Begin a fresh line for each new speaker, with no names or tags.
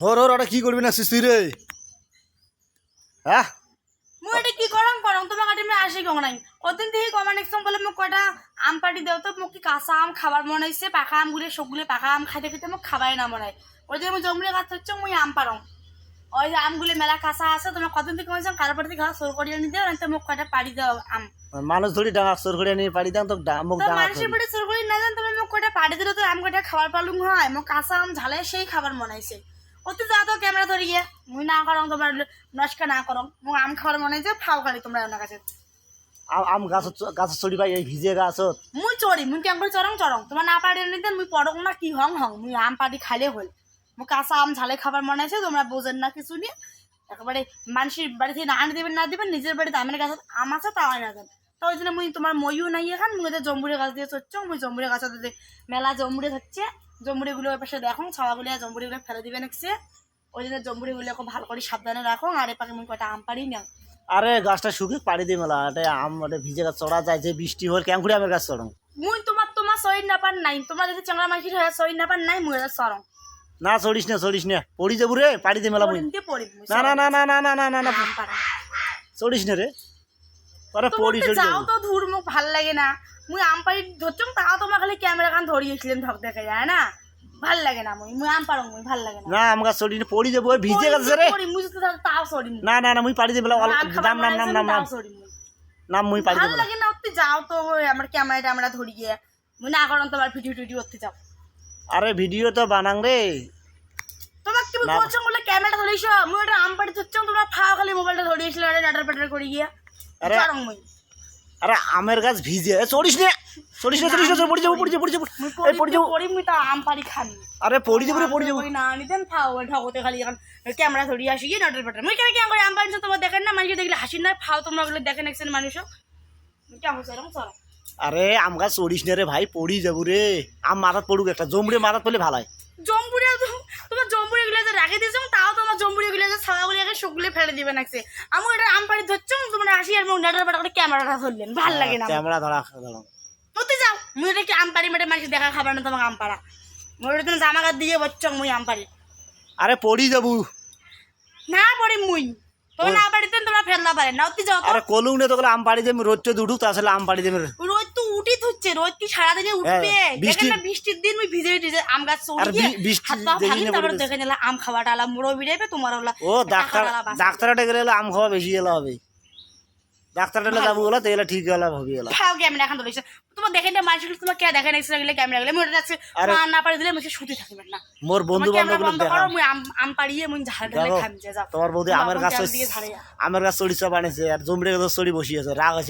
হর হর ওটা কি করবি না তুই রে? হ্যাঁ?
মুই এটা কি তোমার আমি আসি কম নাই থেকে কমান বলে মোক কয়টা আম পাটি দেও তো মোক কি কাঁচা আম খাবার মনে হয়েছে পাকা আমগুলো সবগুলো পাকা আম খাইতে খেতে মোক খাবাই না মনে হয় ওই যে আমি গাছ হচ্ছে মুই আম পারং ওই যে আমগুলো মেলা কাঁচা আছে তোমার কদিন থেকে কমেছিলাম কারও পাটি থেকে সোর করিয়ে নিতে তো মোক কয়টা পাড়ি দাও আম।
মানুষ ধরি ডাঙা সর করে নিয়ে পারি দাম তো
তো
ডাঙা
মানুষের বাড়ি সোর করি না জান তুমি মোক কয়টা পাড়ি দিলে তো আম কয়টা খাবার পালুম হয় মোক কাঁচা আম ঝালে সেই খাবার মনে হয়েছে ওতে যা তো ক্যামেরা ধরে গিয়ে মুই না করং তোমার নস্কা না করং মোক আম খাবার মনে হয়েছে ফাও খালি তোমরা ওনার কাছে।
আম- আম গাছ গাছ চড়ি পাই এই ভিজে গাছত
মুই চড়ি মুই কেমন করে চরং চরং তোমার না পারি নিতে মুই পড়ক না কি হং হং মুই আম পাটি খাইলে হল। মুই কাঁচা আম ঝালে খাবার মনে আছে তোমরা বোঝেন না কিছু নিয়ে। একেবারে মানুষের বাড়ি থেকে না আনে দেবেন না দেবেন নিজের বাড়িতে আমের গাছ আম আছে তাও আনা দেন। তো ওই জন্য মুই তোমার ময়ও নাই এখান মুই জম্বুরে গাছ দিয়ে চড়ছ মুই জম্বুরে গাছ মেলা জম্বুরে হচ্ছে জম্বুরিগুলো ওই পাশে দেখো ছাওয়াগুলো জম্বুরিগুলো ফেলে দিবেন একসে ওই জন্য জম্বুরিগুলো খুব ভালো করে সাবধানে রাখো আর এ পাখি মুই কয়টা আম পারি না
আরে গাছটা শুকে পাড়ি দিয়ে মেলা এটা আম ভিজে গাছ চড়া যায় যে বৃষ্টি হল কেমন করে আমের গাছ চড়ং
মুই তোমার তোমার সই নাপার নাই তোমার যদি চাংড়া মাখির হয় সই নাপার নাই মুই এদের সরং
না চড়িস না চড়িস না পড়ি যাব রে পাড়ি দিয়ে মেলা মুই। না না না না না না না না না
পারা।
চড়িস না রে। আরে পড়ি
তো
চড়ি
যাও তো ধুর মুখ ভালো লাগে না। মুই আম পাড়ি ধরছম তাও তোমার খালি ক্যামেরা কান ধরিয়েছিলেন ঢক দেখে যায় না? ভালো লাগে না মুই মুই আম পারং মুই ভালো লাগে না।
না আম গাছ চড়ি না পড়ি যাব ভিজে গেছে রে
পড়ি মুই যদি তাও- সরি
না না না মুই পাড়ি নাম নাম নাম নাম। নাম
মুই।
নাম মুই পাড়ি
ভালো লাগে না যাও তো আমার ক্যামেরা ট্যামেরা ধরিয়ে মুই না করন তোমার ভিডিও টিডিও যাও
আরে ভিডিও তো বানাং রে
তোমার কি। বলছো বলে ক্যামেরা মুই ওটা আম পাড়ি তোমরা ফাও খালি মোবাইলটা ধরিয়েছিল এটা নাটার পেটার করে গিয়া।
আরে-
মুই।
আরে আমের গাছ ভিজে। চড়িস না। চড়িস না চড়িস না পড়ি যাব পড়ি যাব পড়ি যাব। এই পড়ি যাব।
পড়ি মুই তা আম পাড়ি খানি
আরে পড়ি যাব রে পড়ি যাব
না নিতেন ফাও ঢকতে খালি এখন। ক্যামেরা ধরিয়ে আসি গিয়ে নাটের পেটার মুই কেন কেন করে? আম পাড়ি তোমার দেখেন না? মানুষ দেখলে হাসি না ফাও তোমরা ওগুলো দেখেন একজন মানুষ কেমন চরং
আরে আম গাছ চড়িস না রে ভাই পড়ি যাব রে। আম মাথাত পড়ুক একটা জমড়ে মাথাত পড়লে ভালো হয়।
জম্বুরে তোমার জম্বুরে গুলো যে রাখে দিয়েছ তাও তোমার জম্বুরে গুলো যে ছাওয়াগুলো আগে সবগুলো ফেলে দিবে নাকছে। আমি এটা আম পাড়ি ধরছো? আসি আর মুখ নাটের করে ক্যামেরাটা ধরলেন ভালো লাগে না
ক্যামেরা ধরা ধরা।
যাও মুই এটা কি আম মেটে মানুষ দেখা খাবার না তোমাকে আম পাড়া তুমি জামা কাপড় দিয়ে বচ্চ মুই আম পাড়ি
আরে পড়ি যাব।
না পড়ি মুই। তোমার না পারিতে তোমরা ফেলতে পারে। না যাও তো।
আরে কলুং নে আম পাড়ি দেবে উঠুক তা আসলে আম পাড়ি দেবে
রোদ তো উঠি থুচ্ছে রোদ কি সারাদিনে উঠবে?
হ্যাঁ, বৃষ্টি-
বৃষ্টির দিন মুই ভিজে ভিজে আম গাছ হাত পা ভাঙি তারপর দেখে নিলাম আম খাওয়াটা আলা মুড়ো বিড়াইবে তোমার ওলা
ও ডাক্তার ডাক্তারটা গেলে আম খাওয়া বেশি গেলে হবে। ডাক্তারটা যাব গেলে তাহলে ঠিক গেলে হবে গেলা
খাও ক্যামেরা এখন ধরেছে তোমার দেখে না মানুষ তোমার কে এক্সট্রা গেলে? ক্যামেরা গেলে না পারি দিলে মুখে শুতে থাকবে না।
মোর বন্ধু বান্ধব
বন্ধ
দেখা।
মুই আম আম পাড়িয়ে মুই ঝাড় ঢালে খাম যে
তোমার বৌদি আমার গাছ আমের গাছ চড়ি সব আনেছে আর জমরে গাছ চড়ি বসিয়েছে রাগ আছে।